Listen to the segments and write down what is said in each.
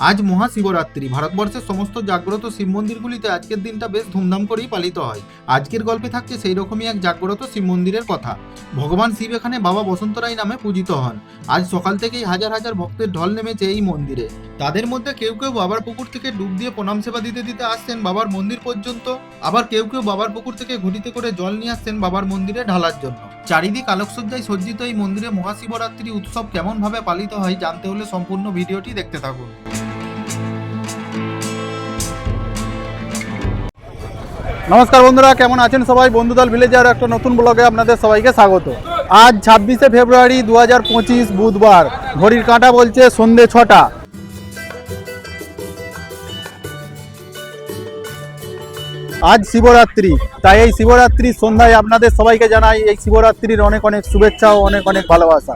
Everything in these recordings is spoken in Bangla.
আজ মহাশিবরাত্রি। ভারতবর্ষের সমস্ত জাগ্রত শিব মন্দিরগুলিতে আজকের দিনটা বেশ ধুমধাম করেই পালিত হয়। আজকের গল্পে থাকছে সেই রকমই এক জাগ্রত শিব মন্দিরের কথা। ভগবান শিব এখানে বাবা বসন্ত রায় নামে পূজিত হন। আজ সকাল থেকেই হাজার হাজার ভক্তের ঢল নেমেছে এই মন্দিরে। তাদের মধ্যে কেউ কেউ বাবার পুকুর থেকে ডুব দিয়ে প্রণাম সেবা দিতে দিতে আসছেন বাবার মন্দির পর্যন্ত। আবার কেউ কেউ বাবার পুকুর থেকে ঘটিতে করে জল নিয়ে আসছেন বাবার মন্দিরে ঢালার জন্য। চারিদিক আলোকসজ্জায় সজ্জিত এই মন্দিরে মহাশিবরাত্রি উৎসব কেমন ভাবে পালিত হয় জানতে হলে সম্পূর্ণ ভিডিওটি দেখতে থাকুন। নমস্কার বন্ধুরা, কেমন আছেন সবাই? বন্ধুদল ভিলেজের একটা নতুন ব্লগে আপনাদের সবাইকে স্বাগত। আজ ছাব্বিশে ফেব্রুয়ারি দু হাজার পঁচিশ বুধবার, ঘড়ির কাঁটা বলছে সন্ধে ছটা। আজ শিবরাত্রি, তাই এই শিবরাত্রির সন্ধ্যায় আপনাদের সবাইকে জানাই এই শিবরাত্রির অনেক অনেক শুভেচ্ছা ও অনেক অনেক ভালোবাসা।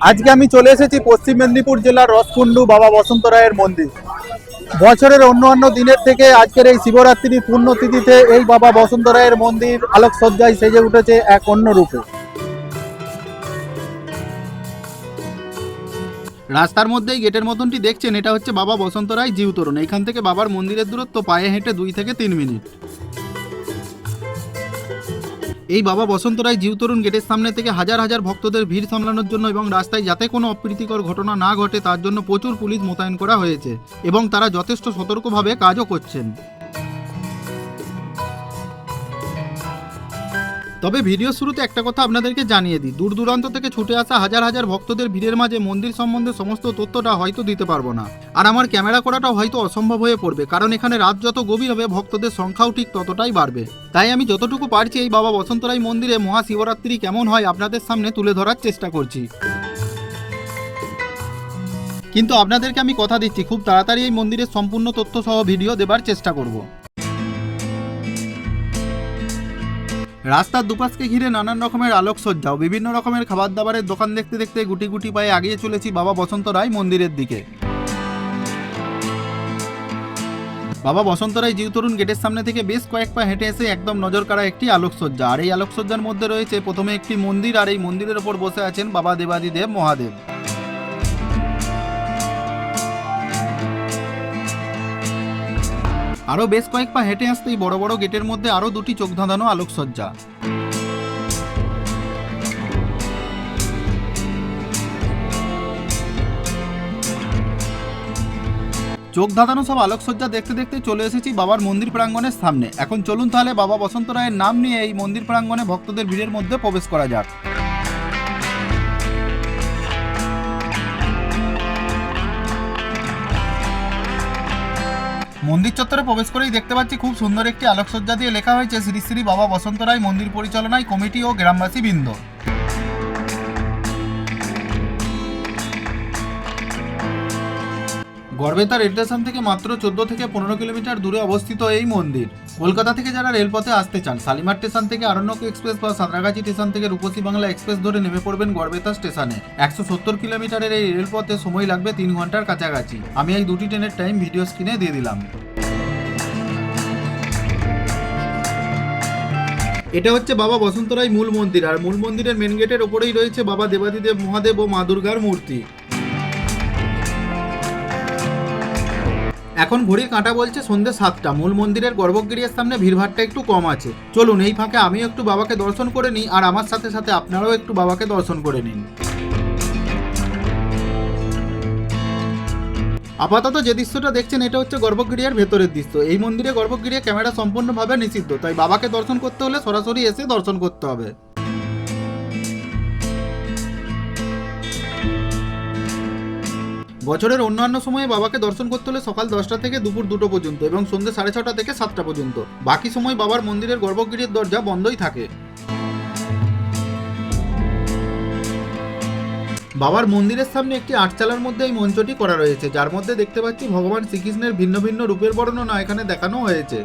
আজকে আমি চলে এসেছি পশ্চিম মেদিনীপুর জেলার রসকুন্ডু বাবা বসন্ত রায়ের মন্দির। বছরের অন্য অন্য দিনের থেকে আজকের এই শিবরাত্রির পূর্ণতিথিতে এই বাবা বসন্ত রায়ের মন্দির আলোকসজ্জায় সেজে উঠেছে এক অন্য রূপে। রাস্তার মধ্যেই গেটের মতনটি দেখছেন, এটা হচ্ছে বাবা বসন্ত রায় জিউতরণ এখান থেকে বাবার মন্দিরের দূরত্ব পায়ে হেঁটে দুই থেকে তিন মিনিট। এই বাবা বসন্ত রায় জিউতরুণ গেটের সামনে থেকে হাজার হাজার ভক্তদের ভিড় সামলানোর জন্য এবং রাস্তায় যাতে কোনো অপ্রীতিকর ঘটনা না ঘটে তার জন্য প্রচুর পুলিশ মোতায়েন করা হয়েছে এবং তারা যথেষ্ট সতর্কভাবে কাজও করছেন। তবে ভিডিও শুরুতে একটা কথা আপনাদেরকে জানিয়ে দিই। দূর দূরান্ত থেকে ছুটে আসা হাজার হাজার ভক্তদের ভিড়ের মাঝে মন্দির সম্বন্ধে সমস্ত তথ্যটা হয়তো দিতে পারব না। আর আমার ক্যামেরা করাটাও হয়তো অসম্ভব হয়ে পড়বে, কারণ এখানে রাত যত গভীর হবে, ভক্তদের সংখ্যাও ঠিক ততটাই বাড়বে। তাই আমি যতটুকু পারছি এই বাবা বসন্তরাই মন্দিরে মহাশিবরাত্রি কেমন হয় আপনাদের সামনে তুলে ধরার চেষ্টা করছি। কিন্তু আপনাদেরকে আমি কথা দিচ্ছি, খুব তাড়াতাড়ি এই মন্দিরের সম্পূর্ণ তথ্য সহ ভিডিও দেবার চেষ্টা করব। রাস্তার দুপাশকে ঘিরে নানান রকমের আলোকসজ্জা ও বিভিন্ন রকমের খাবার দাবারের দোকান দেখতে দেখতে গুটি গুটি পায়ে আগিয়ে চলেছি বাবা বসন্ত রায় মন্দিরের দিকে। বাবা বসন্ত রায় জিউ তরুণ গেটের সামনে থেকে বেশ কয়েক পা হেঁটে এসে একদম নজর কাড়া একটি আলোকসজ্জা। আর এই আলোকসজ্জার মধ্যে রয়েছে প্রথমে একটি মন্দির, আর এই মন্দিরের ওপর বসে আছেন বাবা দেবাদিদেব মহাদেব। আরও বেশ কয়েক পা হেঁটে আসতেই বড় বড় গেটের মধ্যে আরও দুটি চোখ ধাঁধানো আলোকসজ্জা। চোখ ধাঁধানো সব আলোকসজ্জা দেখতে দেখতে চলে এসেছি বাবার মন্দির প্রাঙ্গণের সামনে। এখন চলুন তাহলে বাবা বসন্ত রায়ের নাম নিয়ে এই মন্দির প্রাঙ্গণে ভক্তদের ভিড়ের মধ্যে প্রবেশ করা যাক। মন্দির চত্বরে প্রবেশ করেই দেখতে পাচ্ছি খুব সুন্দর একটি আলোকসজ্জা দিয়ে লেখা হয়েছে শ্রী শ্রী বাবা বসন্ত রায় মন্দির পরিচালনায় কমিটি ও গ্রামবাসী বৃন্দ গড়বেতা রেল স্টেশন থেকে মাত্র চোদ্দ থেকে পনেরো কিলোমিটার দূরে অবস্থিত এই মন্দির। কলকাতা থেকে যারা রেলপথে আসতে চান, শালিমার স্টেশন থেকে আরণ্যক এক্সপ্রেস বা সাঁতরাগাছি স্টেশন থেকে রূপসী বাংলা এক্সপ্রেস ধরে নেমে পড়বেন গড়বেতা স্টেশনে। একশো সত্তর কিলোমিটারের এই রেলপথে সময় লাগবে তিন ঘণ্টার কাছাকাছি। আমি এই দুটি ট্রেনের টাইম ভিডিও স্ক্রিনে দিয়ে দিলাম। এটা হচ্ছে বাবা বসন্ত রায় মূল মন্দির, আর মূল মন্দিরের মেন গেটের ওপরেই রয়েছে বাবা দেবাদিদেব মহাদেব ও মা দুর্গার মূর্তি। এখন ঘড়ির কাঁটা বলছে সন্ধ্যে সাতটা। মূল মন্দিরের গর্ভগিরির সামনে ভিড়ভাড়টা একটু কম আছে। চলুন, এই ফাঁকে আমিও একটু বাবাকে দর্শন করে নিই, আর আমার সাথে সাথে আপনারাও একটু বাবাকে দর্শন করে নিন। আপাতত যে দৃশ্যটা দেখছেন, এটা হচ্ছে গর্ভগিরিয়ার ভেতরের দৃশ্য। এই মন্দিরে গর্ভগিরিয়া ক্যামেরা সম্পূর্ণভাবে নিষিদ্ধ, তাই বাবাকে দর্শন করতে হলে সরাসরি এসে দর্শন করতে হবে। বছরের অন্যান্য সময়ে বাবাকে দর্শন করতে হলে সকাল দশটা থেকে দুপুর দুটো পর্যন্ত এবং সন্ধ্যে সাড়ে ছটা থেকে সাতটা পর্যন্ত। বাকি সময় বাবার মন্দিরের গর্ভগৃহের দরজা বন্ধই থাকে। বাবার মন্দিরের সামনে একটি আটচালার মধ্যে এই মঞ্চটি করা রয়েছে, যার মধ্যে দেখতে পাচ্ছি ভগবান শ্রীকৃষ্ণের ভিন্ন ভিন্ন রূপের বর্ণনা এখানে দেখানো হয়েছে।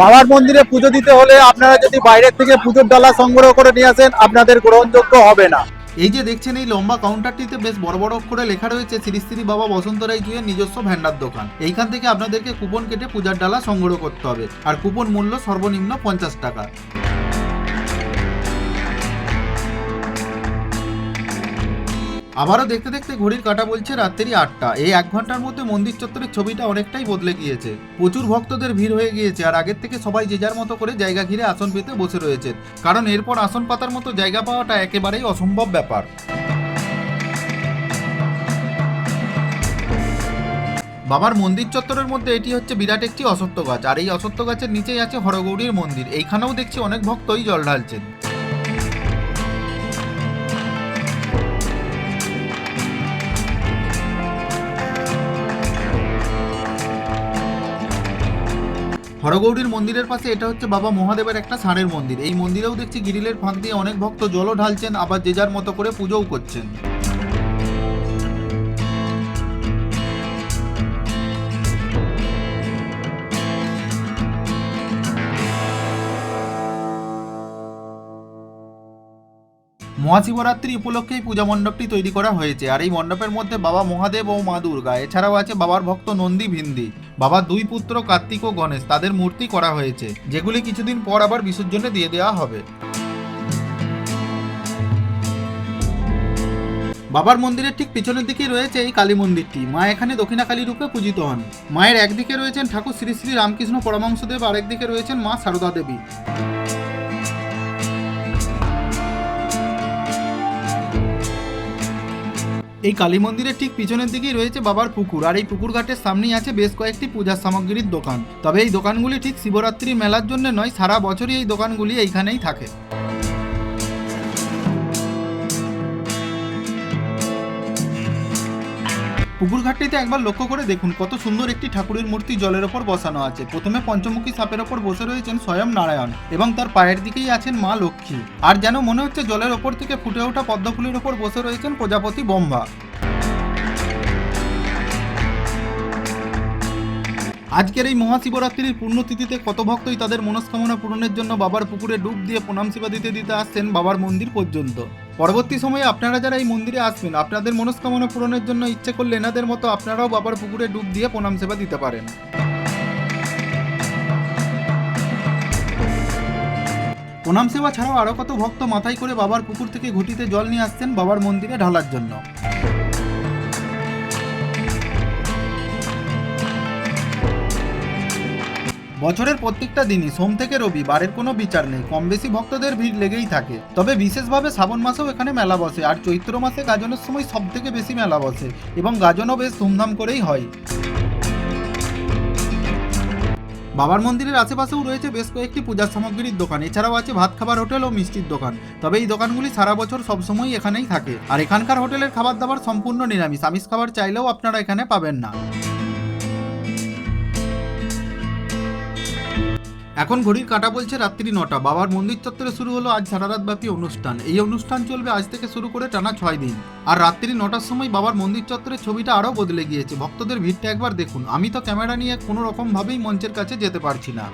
বাবার মন্দিরে পুজো দিতে হলে আপনারা যদি বাইরের থেকে পুজোর ডালা সংগ্রহ করে নিয়ে আসেন, আপনাদের গ্রহণযোগ্য হবে না। এই যে দেখছেন, এই লম্বা কাউন্টারটিতে বেশ বড় বড় অক্ষরে লেখা রয়েছে শ্রী শ্রী বাবা বসন্ত রায় জুয়ের নিজস্ব ভ্যান্ডার দোকান। এইখান থেকে আপনাদেরকে কুপন কেটে পূজার ডালা সংগ্রহ করতে হবে। আর কুপন মূল্য সর্বনিম্ন পঞ্চাশ টাকা। আবারও দেখতে দেখতে ঘড়ির কাটা বলছে রাত্রি আটটা। এই এক ঘণ্টার মধ্যে মন্দির চত্বরের ছবিটা অনেকটাই বদলে গিয়েছে। প্রচুর ভক্তদের ভিড় হয়ে গিয়েছে আর আগের থেকে সবাই যে যার মতো করে জায়গা ঘিরে আসন পেতে বসে রয়েছে। কারণ এরপর আসন পাতার মতো জায়গা পাওয়াটা একেবারেই অসম্ভব ব্যাপার। বাবার মন্দির চত্বরের মধ্যে এটি হচ্ছে বিরাট একটি অসত্য গাছ। আর এই অসত্য গাছের নিচেই আছে হরগৌরীর মন্দির। এইখানেও দেখছি অনেক ভক্তই জল ঢালছেন। হরগৌরীর মন্দিরের পাশে এটা হচ্ছে বাবা মহাদেবের একটা ষাঁড়ের মন্দির। এই মন্দিরেও দেখছি গিরিলের ফাঁক দিয়ে অনেক ভক্ত জলও ঢালছেন, আবার যে যার মতো করে পুজোও করছেন। মহাশিবরাত্রি উপলক্ষে এই পূজা মণ্ডপটি তৈরি করা হয়েছে, আর এই মণ্ডপের মধ্যে বাবা মহাদেব ও মা দুর্গা, এছাড়াও আছে বাবার ভক্ত নন্দী ভিন্দি বাবার দুই পুত্র কার্তিক ও গণেশ, তাদের মূর্তি করা হয়েছে, যেগুলি কিছুদিন পর আবার বিসর্জনে দিয়ে দেওয়া হবে। বাবার মন্দিরের ঠিক পিছনের দিকেই রয়েছে এই কালী মন্দিরটি, মা এখানে দক্ষিণাকালী রূপে পূজিত হন। মায়ের একদিকে রয়েছেন ঠাকুর শ্রী শ্রী রামকৃষ্ণ পরমাংশদেব আর একদিকে রয়েছেন মা সারদা দেবী। এই কালী মন্দিরের ঠিক পিছনের দিকেই রয়েছে বাবার পুকুর, আর এই পুকুর ঘাটের সামনেই আছে বেশ কয়েকটি পূজার সামগ্রীর দোকান। তবে এই দোকানগুলি ঠিক শিবরাত্রির মেলার জন্য নয়, সারা বছরই এই দোকানগুলি এইখানেই থাকে। পুকুর ঘাটটিতে একবার লক্ষ্য করে দেখুন কত সুন্দর একটি ঠাকুরের মূর্তি জলের ওপর বসানো আছে। প্রথমে পঞ্চমুখী সাপের ওপর বসে রয়েছেন স্বয়ং নারায়ণ এবং তার পায়ের দিকেই আছেন মা লক্ষ্মী। আর যেন মনে হচ্ছে জলের ওপর থেকে ফুটে ওঠা পদ্মফুলের ওপর বসে রয়েছেন প্রজাপতি বম্বা আজকের এই মহাশিবরাত্রির পুণ্যতিথিতে কত ভক্তই তাদের মনস্কামনা পূরণের জন্য বাবার পুকুরে ডুব দিয়ে প্রণাম সেবা দিতে দিতে আসছেন বাবার মন্দির পর্যন্ত। পরবর্তী সময়ে আপনারা যারা এই মন্দিরে আসবেন, আপনাদের মনস্কামনা পূরণের জন্য ইচ্ছে করলে এনাদের মতো আপনারাও বাবার পুকুরে ডুব দিয়ে প্রণাম সেবা দিতে পারেন। প্রণাম সেবা ছাড়াও আরও কত ভক্ত মাথায় করে বাবার পুকুর থেকে ঘটিতে জল নিয়ে আসছেন বাবার মন্দিরে ঢালার জন্য। বছরের প্রত্যেকটা দিনই সোম থেকে রবি বারের কোনো বিচার নেই কম বেশি ভক্তদের ভিড় লেগেই থাকে। তবে বিশেষভাবে শ্রাবণ মাসেও এখানে মেলা বসে, আর চৈত্র মাসে গাজনের সময় সব থেকে বেশি মেলা বসে, এবং গাজনও বেশ ধুমধাম করেই হয়। বাবার মন্দিরের আশেপাশেও রয়েছে বেশ কয়েকটি পূজার সামগ্রীর দোকান, এছাড়াও আছে ভাত খাবার, হোটেল ও মিষ্টির দোকান। তবে এই দোকানগুলি সারা বছর সবসময় এখানেই থাকে। আর এখানকার হোটেলের খাবার দাবার সম্পূর্ণ নিরামিষ, আমিষ খাবার চাইলেও আপনারা এখানে পাবেন না। এখন ঘড়ির কাটা বলছে রাত্রি নটা। বাবার মন্দির চত্বরে শুরু হলো আজ সারা রাত ব্যাপী অনুষ্ঠান। এই অনুষ্ঠান চলবে আজ থেকে শুরু করে টানা ছয় দিন। আর রাত্রি নটার সময় বাবার মন্দির চত্বরের ছবিটা আরও বদলে গিয়েছে। ভক্তদের ভিড়টা একবার দেখুন। আমি তো ক্যামেরা নিয়ে কোনো রকম ভাবেই মঞ্চের কাছে যেতে পারছি না।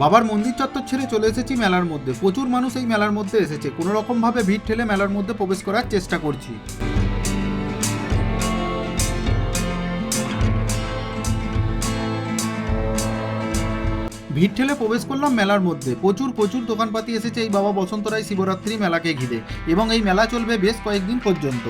বাবার মন্দির চত্বর ছেড়ে চলে এসেছি মেলার মধ্যে। প্রচুর মানুষ এই মেলার মধ্যে এসেছে। কোনো রকম ভাবে ভিড় ঠেলে মেলার মধ্যে প্রবেশ করার চেষ্টা করছি। ভিড় ঠেলে প্রবেশ করলাম মেলার মধ্যে। প্রচুর প্রচুর দোকানপাতি এসেছে এই বাবা বসন্ত রায় শিবরাত্রি মেলাকে ঘিরে। এবং এই মেলা চলবে বেশ কয়েকদিন পর্যন্ত।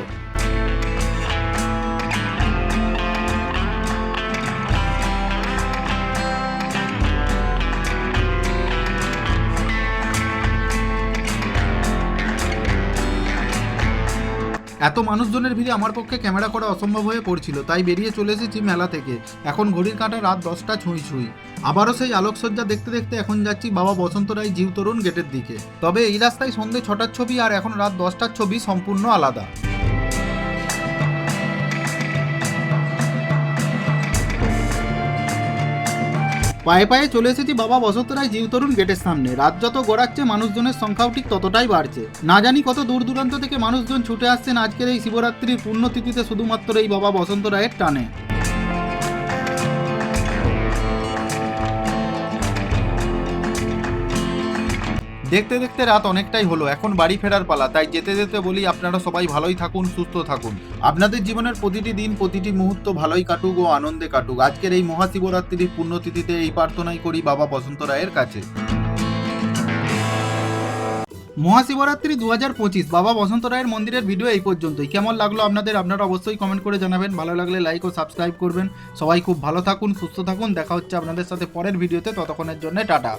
এত মানুষজনের ভিড়ে আমার পক্ষে ক্যামেরা করা অসম্ভব হয়ে পড়ছিল, তাই বেরিয়ে চলে এসেছি মেলা থেকে। এখন ঘড়ির কাঁটা রাত দশটা ছুঁই ছুঁই। আবারও সেই আলোকসজ্জা দেখতে দেখতে এখন যাচ্ছি বাবা বসন্ত রায় জীবতরুণ গেটের দিকে। তবে এই রাস্তায় সন্ধে ছটার ছবি আর এখন রাত দশটার ছবি সম্পূর্ণ আলাদা। পায়ে পায়ে চলে এসেছি বাবা বসন্ত রায় জিউতরুণ গেটের সামনে। রাত যত গড়াচ্ছে, মানুষজনের সংখ্যাও ঠিক ততটাই বাড়ছে। না জানি কত দূর দূরান্ত থেকে মানুষজন ছুটে আসছেন আজকের এই শিবরাত্রির পুণ্যতিথিতে শুধুমাত্র এই বাবা বসন্ত রায়ের টানে। দেখতে দেখতে রাত অনেকটাই হলো, এখন বাড়ি ফেরার পালা, তাই যেতে যেতে বলি আপনারা সবাই ভালোই থাকুন, সুস্থ থাকুন। আপনাদের জীবনের প্রতিটি দিন, প্রতিটি মুহূর্ত ভালোই কাটুক ও আনন্দে কাটুক। আজকের এই মহাশিবরাত্রির পুণ্যতিথিতে এই প্রার্থনাই করি বাবা বসন্ত রায়ের কাছে। মহাশিবরাত্রি দু হাজার পঁচিশ, বাবা বসন্ত রায়ের মন্দিরের ভিডিও এই পর্যন্তই। কেমন লাগল আপনাদের, আপনারা অবশ্যই কমেন্ট করে জানাবেন। ভালো লাগলে লাইক ও সাবস্ক্রাইব করবেন। সবাই খুব ভালো থাকুন, সুস্থ থাকুন। দেখা হচ্ছে আপনাদের সাথে পরের ভিডিওতে ততক্ষণের জন্য টাটা।